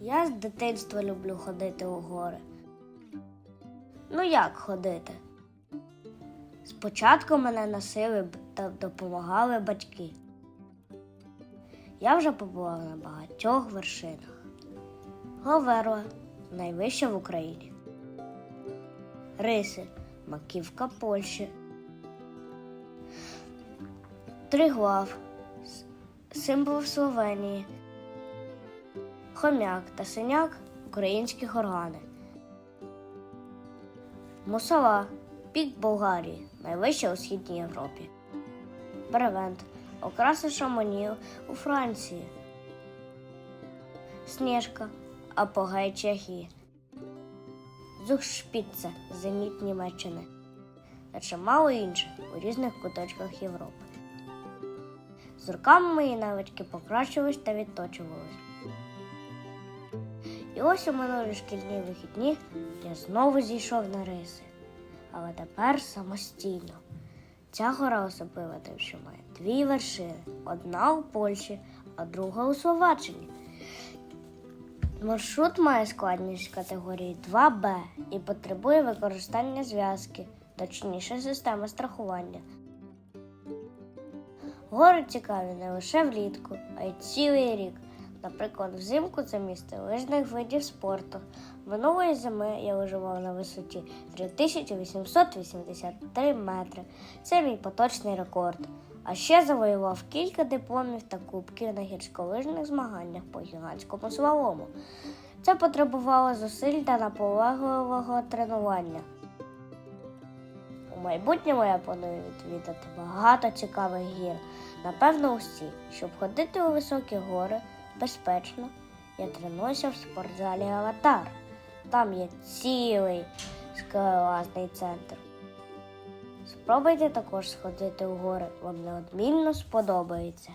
Я з дитинства люблю ходити у гори. Ну як ходити? Спочатку мене носили та допомагали батьки. Я вже побував на багатьох вершинах. Говерла найвища в Україні. Риси маківка Польщі. Триглав символ Словенії. Хомяк та синяк українські органи. Мусова пік Болгарії, найвища у східній Європі. Бревент окраса шаманів у Франції. Сніжка апогей Чехії. Зухшпіце зеніт Німеччини та чимало інших у різних куточках Європи. З роками мої навички покращувались та відточувались. І ось у минулі шкільні вихідні я знову зійшов на риси, але тепер самостійно. Ця гора особлива тим, що має дві вершини: одна у Польщі, а друга у Словаччині. Маршрут має складність категорії 2Б і потребує використання зв'язки, точніше системи страхування. Гори цікаві не лише влітку, а й цілий рік. Наприклад, взимку це місце лижних видів спорту. Минулої зими я виживав на висоті 3883 метри. Це мій поточний рекорд. А ще завоював кілька дипломів та кубків на гірськолижних змаганнях по гігантському слалому. Це потребувало зусиль та наполегливого тренування. У майбутньому я планую відвідати багато цікавих гір. Напевно, усі, щоб ходити у високі гори безпечно, я тренуюся в спортзалі Аватар. Там є цілий скелелазний центр. Спробуйте також сходити у гори, вам неодмінно сподобається.